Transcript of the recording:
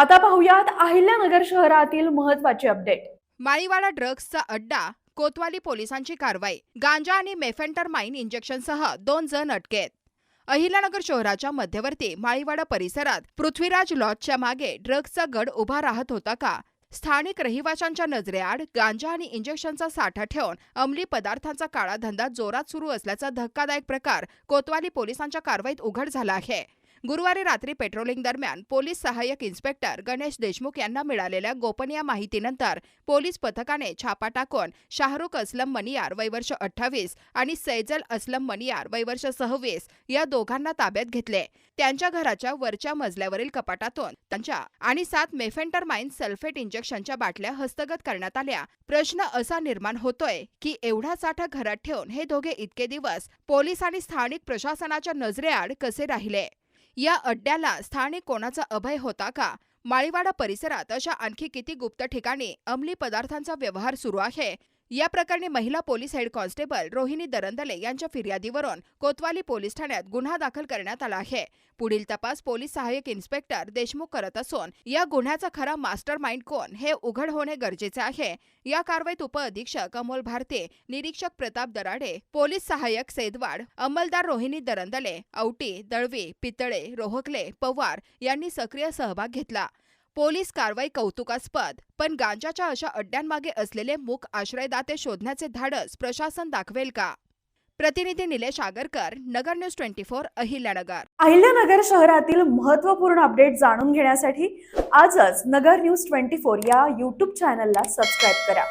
आता पाहुयात अहिल्यानगर शहरातील महत्त्वाचे अपडेट. माळीवाडा ड्रग्सचा अड्डा कोतवाली पोलिसांची कारवाई गांजा आणि मेफेंटरमाइन इंजेक्शनसह दोन जण अटकेत. अहिल्यानगर शहराच्या मध्यवर्ती माळीवाडा परिसरात पृथ्वीराज लॉजच्या मागे ड्रग्सचा गड उभा राहत होता का? स्थानिक रहिवाशांच्या नजरेआड गांजा आणि इंजेक्शनचा साठा ठेवून अंमली पदार्थांचा काळा धंदा जोरात सुरू असल्याचा धक्कादायक प्रकार कोतवाली पोलिसांच्या कारवाईत उघड झाला आहे. गुरुवारी रात्री पेट्रोलिंग दरम्यान पोलीस सहाय्यक इन्स्पेक्टर गणेश देशमुख यांना मिळालेल्या गोपनीय माहितीनंतर पोलीस पथकाने छापा टाकून शाहरुख असलम मनियार वयवर्ष अठ्ठावीस आणि सैजल असलम मनियार वयवर्ष सव्वीस या दोघांना ताब्यात घेतले. त्यांच्या घराच्या वरच्या मजल्यावरील कपाटातून त्यांच्या आणि सात मेफेंटरमाइन सल्फेट इंजेक्शनच्या बाटल्या हस्तगत करण्यात आल्या. प्रश्न असा निर्माण होतोय की एवढा साठा घरात ठेवून हे दोघे इतके दिवस पोलीस आणि स्थानिक प्रशासनाच्या नजरेआड कसे राहिले? या अड्ड्याला स्थानिक कोणाचा अभय होता का? माळीवाडा परिसरात अशा आणखी किती गुप्त ठिकाणी अंमली पदार्थांचा व्यवहार सुरू आहे? या प्रकरणी महिला police head constable Rohini Darandale यांच्या फिर्यादीवरून कोतवाली पोलीस ठाण्यात गुन्हा दाखल करण्यात आला आहे. पुढील तपास पोलीस सहाय्यक इन्स्पेक्टर देशमुख करत असून या गुन्ह्याचा खरा मास्टर माइंड कोण हे उघड होणे गरजेचे आहे. या कारवाईत उपअधीक्षक अमोल भारते निरीक्षक प्रताप दराडे पोलीस सहाय्यक सेदवाड अंमलदार रोहिणी दरंदले औटी दळवी पितळे रोहकले पवार यांनी सक्रिय सहभाग घेतला. पोलीस कारवाई कौतुकास्पद पण गांजाच्या अशा अड्ड्यांमागे असलेले मूक आश्रयदाते शोधण्याचे धाडस प्रशासन दाखवेल का? प्रतिनिधी Nilesh Agarkar Nagar news twenty four Ahilyanagar. Ahilyanagar शहरातील महत्त्वपूर्ण अपडेट जाणून घेण्यासाठी आजच नगर न्यूज ट्वेंटी फोर या यूट्यूब चॅनलला सबस्क्राईब करा.